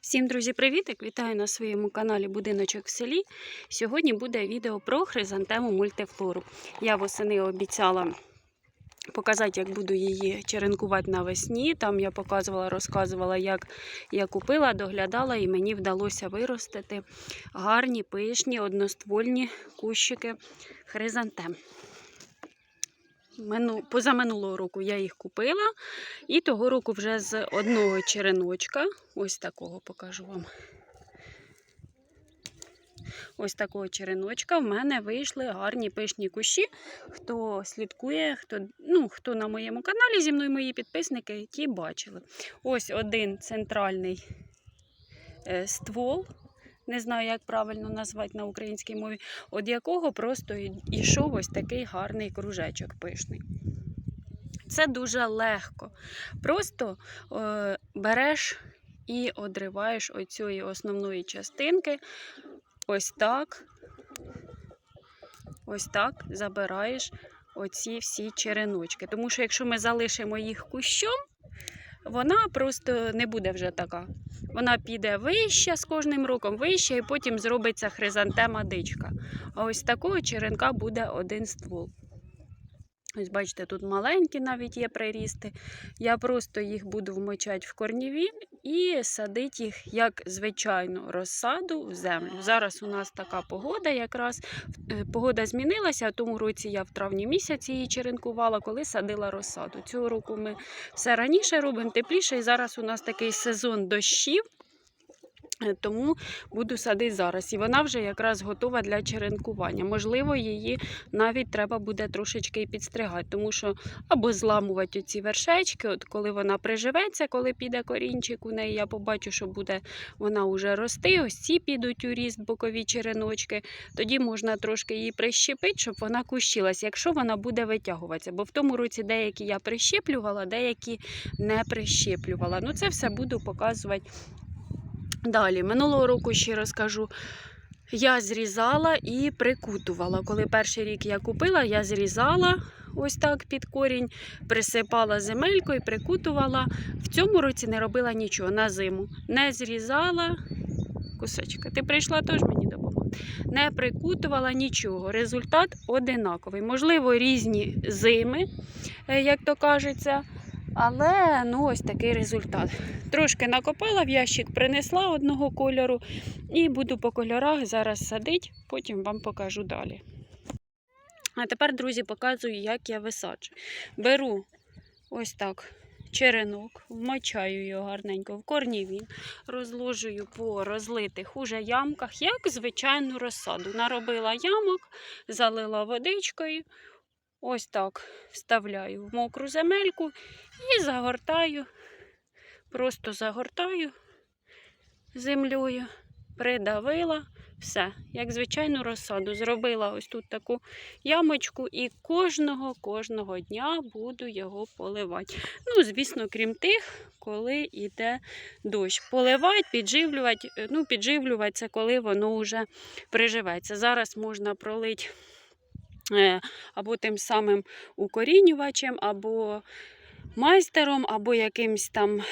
Всім, друзі, привітик! Вітаю на своєму каналі Будиночок в селі. Сьогодні буде відео про хризантему мультифлору. Я восени обіцяла показати, як буду її черенкувати навесні. Там я показувала, розказувала, як я купила, доглядала, і мені вдалося виростити гарні, пишні, одноствольні кущики хризантем. Мину, позаминулого року я їх купила, і того року вже з одного череночка, ось такого покажу вам. Ось такого череночка в мене вийшли гарні пишні кущі. Хто слідкує, хто, ну, хто на моєму каналі зі мною мої підписники, ті бачили. Ось один центральний е, ствол. Не знаю, як правильно назвати на українській мові, від якого просто йшов ось такий гарний кружечок пишний. Це дуже легко. Просто е, береш і одриваєш оцієї основної частинки. Ось так. Ось так забираєш оці всі череночки. Тому що якщо ми залишимо їх кущом, вона просто не буде вже така. Вона піде вище з кожним роком, вище, і потім зробиться хризантема дичка. А ось такого черенка буде один ствол. Ось, бачите, тут маленькі навіть є прирісти. Я просто їх буду вмочати в корнівін і садить їх, як звичайну розсаду в землю. Зараз у нас така погода, якраз е, погода змінилася. Тому році я в травні місяці її черенкувала, коли садила розсаду. Цього року ми все раніше робимо тепліше, і зараз у нас такий сезон дощів. Е, Тому буду садити зараз. І вона вже якраз готова для черенкування. Можливо, її навіть треба буде трошечки і підстригати, тому що або зламувати ці вершечки, от коли вона приживеться, коли піде корінчик у неї, я побачу, що буде вона вже рости. Ось ці підуть у ріст бокові череночки. Тоді можна трошки її прищепити, щоб вона кущилась, якщо вона буде витягуватися. Бо в тому році деякі я прищеплювала, деякі не прищеплювала. Ну, це все буду показувати. Далі, минулого року ще розкажу. Я зрізала і прикутувала. Коли перший рік я купила, я зрізала ось так під корінь, присипала земелькою, прикутувала. В цьому році не робила нічого на зиму. Не зрізала кусочка. Ти прийшла теж мені допомогти. Не прикутувала нічого. Результат одинаковий. Можливо, різні зими, е, як то кажеться. Але ну ось такий результат. Трошки накопала в ящик, принесла одного кольору і буду по кольорах зараз садити, потім вам покажу далі. А тепер, друзі, показую, як я висаджую. Беру ось так черенок, вмочаю його гарненько в корнівін, розложую по розлитих уже ямках, як звичайну розсаду. Наробила ямок, залила водичкою. Ось так вставляю в мокру земельку і загортаю, просто загортаю землею, придавила. Все, як звичайну розсаду. Зробила ось тут таку ямочку і кожного кожного дня буду його поливати. Ну, звісно, крім тих, коли йде дощ. Поливати, підживлювати. Ну, підживлювати це коли воно вже приживеться. Зараз можна пролити Е, або тим самим укорінювачем, або майстером, або якимсь там.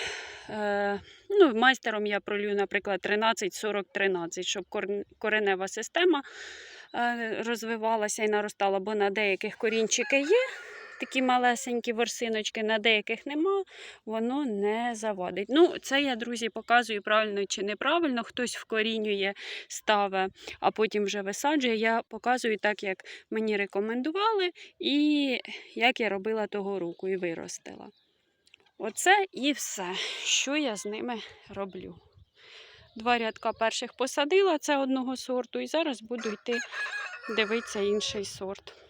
Е, ну, Майстером я пролю, наприклад, 13-40-13, щоб коренева система е, розвивалася і наростала, бо на деяких корінчики є такі малесенькі ворсиночки, на деяких нема, воно не завадить. Ну, це я, друзі, показую правильно чи неправильно. Хтось вкорінює, ставе, а потім вже висаджує. Я показую так, як мені рекомендували, і як я робила того року і виростила. Оце і все, що я з ними роблю. Два рядка перших посадила, це одного сорту, і зараз буду йти дивитися інший сорт.